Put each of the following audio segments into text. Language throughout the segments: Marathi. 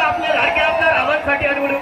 आपल्या लाडक्या आपल्या रामांसाठी आणि उडवून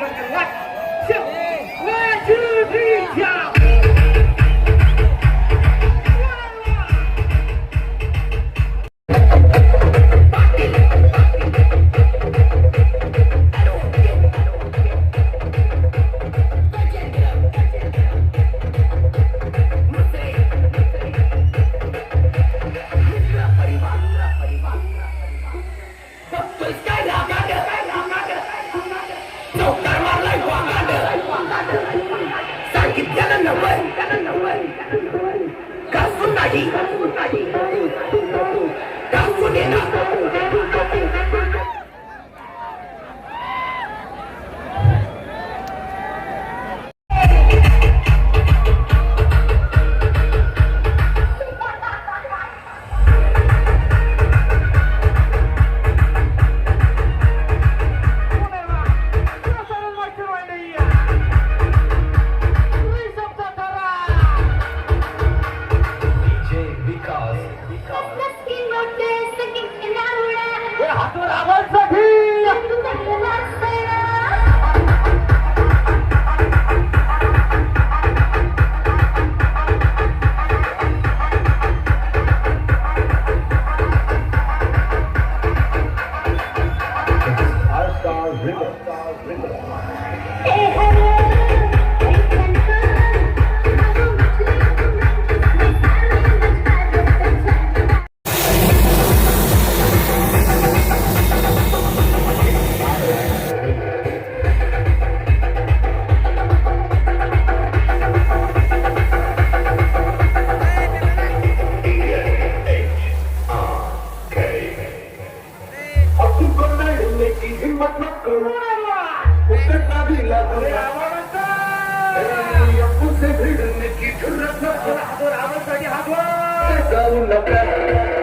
नका.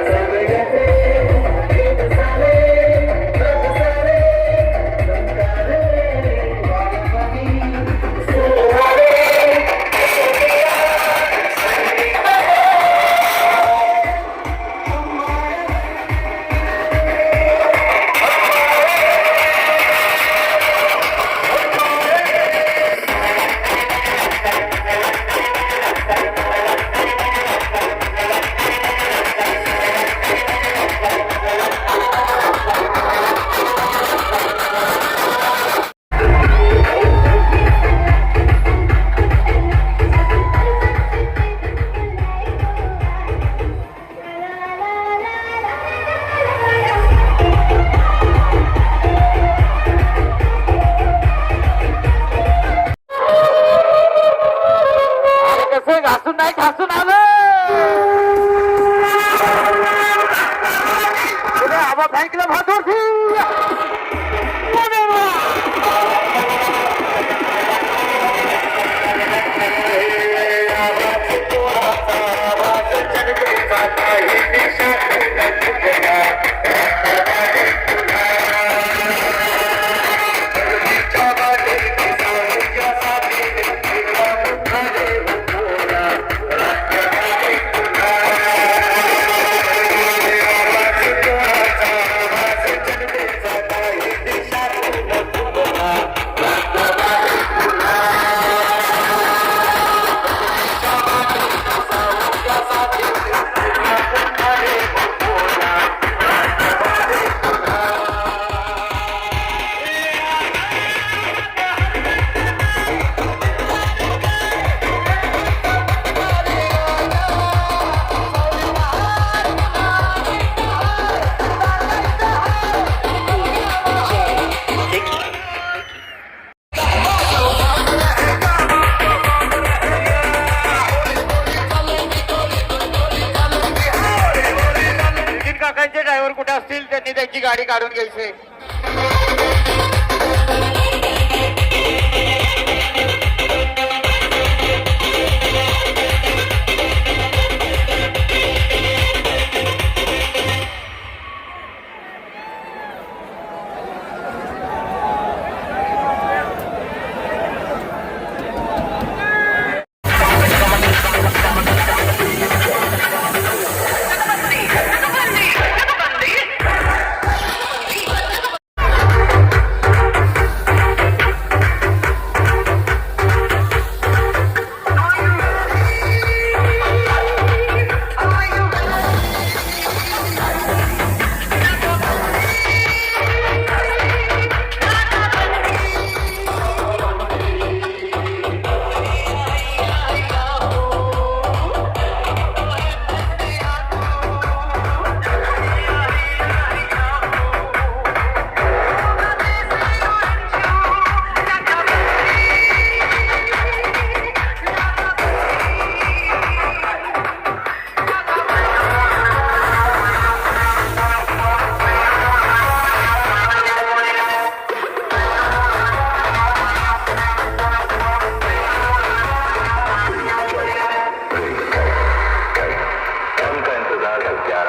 गाडी काढून घ्यायची.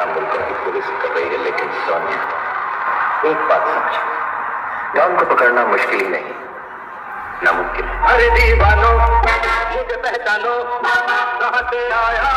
काम मिलकर की पुलिस कर रही है। लेकिन सोनिया एक बात समझो डॉन को पकड़ना मुश्किल ही नहीं नामुमकिन है अरे दीवानो मुझे पहचानो कहाँ से आया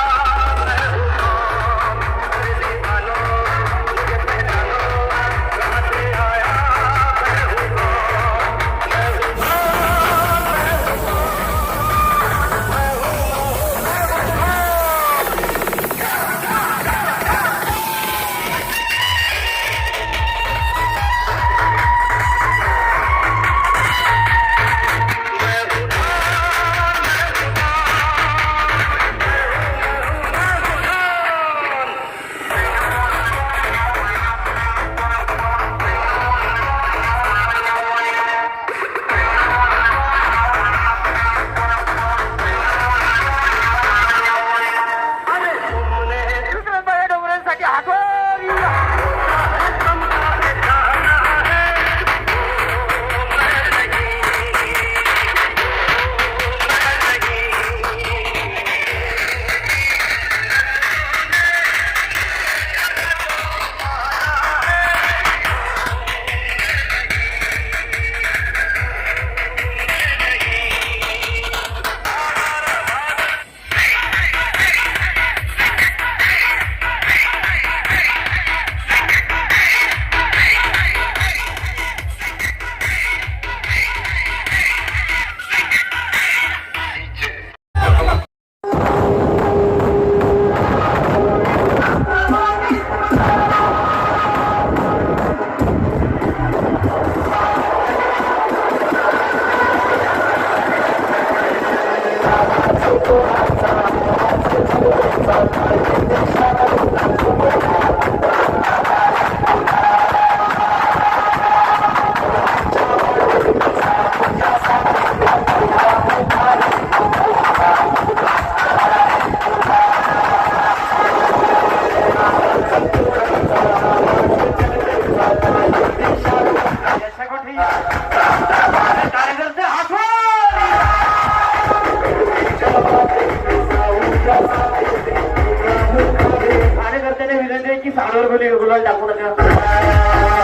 विनंती बोली गुलाल टाकू नका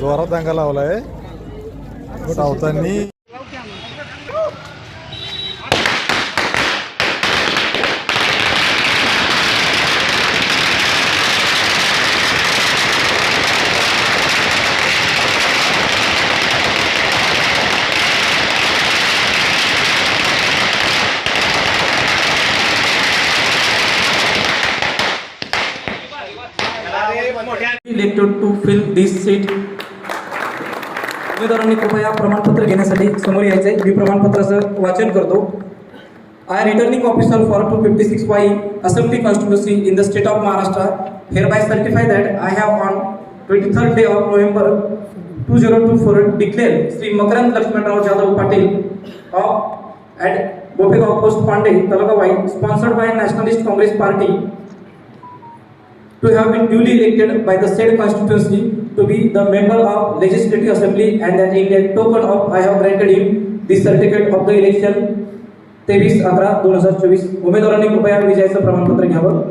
जोरात अंगा लावलाय सावतांनी elected दिस सीट उमेदवारांनी कृपया प्रमाणपत्र घेण्यासाठी समोर यायचे मी प्रमाणपत्राचं वाचन करतो. I returning officer for two fifty six Y assembly constituency in the state of Maharashtra hereby certify that I have on twenty third day of November two zero two four declare Shri Makarand Laxmanrao Jadhav Patil of at Bopegaon post Pande Talgavai sponsored by Nationalist Congress Party to have been duly elected by the said constituency to be the member of legislative assembly and that in a token of I have granted him the certificate of the election तेवीस अकरा दोन हजार चोवीस उमेदवारांनी कृपया विजयाचं प्रमाणपत्र घ्यावं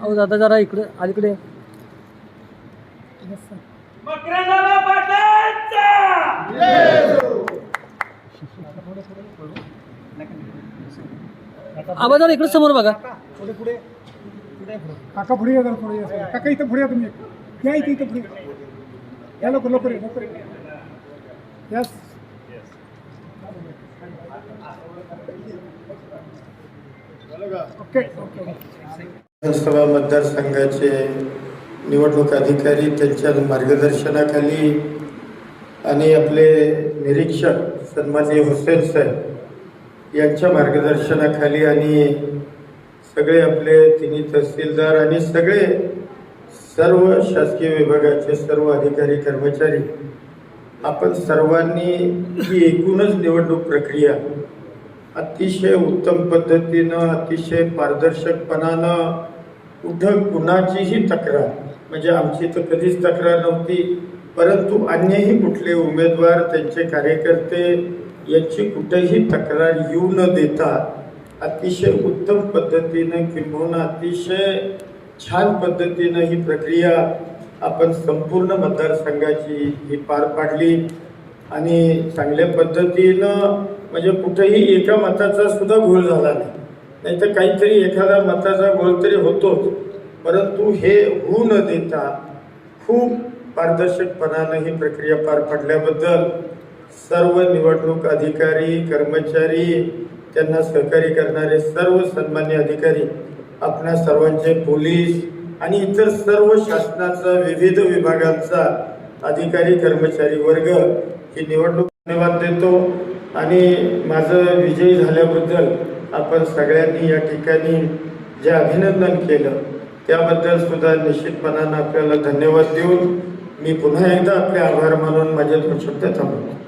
अहो दादा जरा इकडे अलीकडे मकरंदाला पाटलांचा! आबा जरा इकडे समोर बघा. पुढे पुढे. काका पुढे या जरा पुढे या. काका इथं पुढे या तुम्ही. या इथे इथं पुढे या. लवकर लवकर या, लवकर यस ओके ओके विधानसभा मतदारसंघाचे निवडणूक अधिकारी त्यांच्या मार्गदर्शनाखाली आणि आपले निरीक्षक सन्माननीय हुसेन साहेब यांच्या मार्गदर्शनाखाली आणि सगळे आपले तिन्ही तहसीलदार आणि सगळे सर्व शासकीय विभागाचे सर्व अधिकारी कर्मचारी आपण सर्वांनी ही एकूणच निवडणूक प्रक्रिया अतिशय उत्तम पद्धतीनं अतिशय पारदर्शकपणानं कुठं कुणाचीही तक्रार म्हणजे आमची तर कधीच तक्रार नव्हती. परंतु अन्यही कुठले उमेदवार त्यांचे कार्यकर्ते यांची कुठेही तक्रार येऊ न देता अतिशय उत्तम पद्धतीनं किंबहुना अतिशय छान पद्धतीनं ही प्रक्रिया आपण संपूर्ण मतदारसंघाची ही पार पाडली. आणि चांगल्या पद्धतीनं म्हणजे कुठेही एका मताचा सुद्धा घोळ झाला नाही. नाहीतर काहीतरी एखादा मताचा घोळ तरी होतोच. परंतु हे होऊ न देता खूप पारदर्शकपणानं ही प्रक्रिया पार पडल्याबद्दल सर्व निवडणूक अधिकारी कर्मचारी त्यांना सहकार्य करणारे सर्व सन्मान्य अधिकारी आपणा सर्वांचे पोलीस आणि इतर सर्व शासनाचा विविध विभागांचा अधिकारी कर्मचारी वर्ग ही निवडणूक धन्यवाद देतो. आणि माझं विजयी झाल्याबद्दल आपण सगळ्यांनी या ठिकाणी जे अभिनंदन केलं त्याबद्दल सुद्धा निश्चितपणानं आपल्याला धन्यवाद देऊन मी पुन्हा एकदा आपले आभार मानून माझ्या शब्द थांबवतो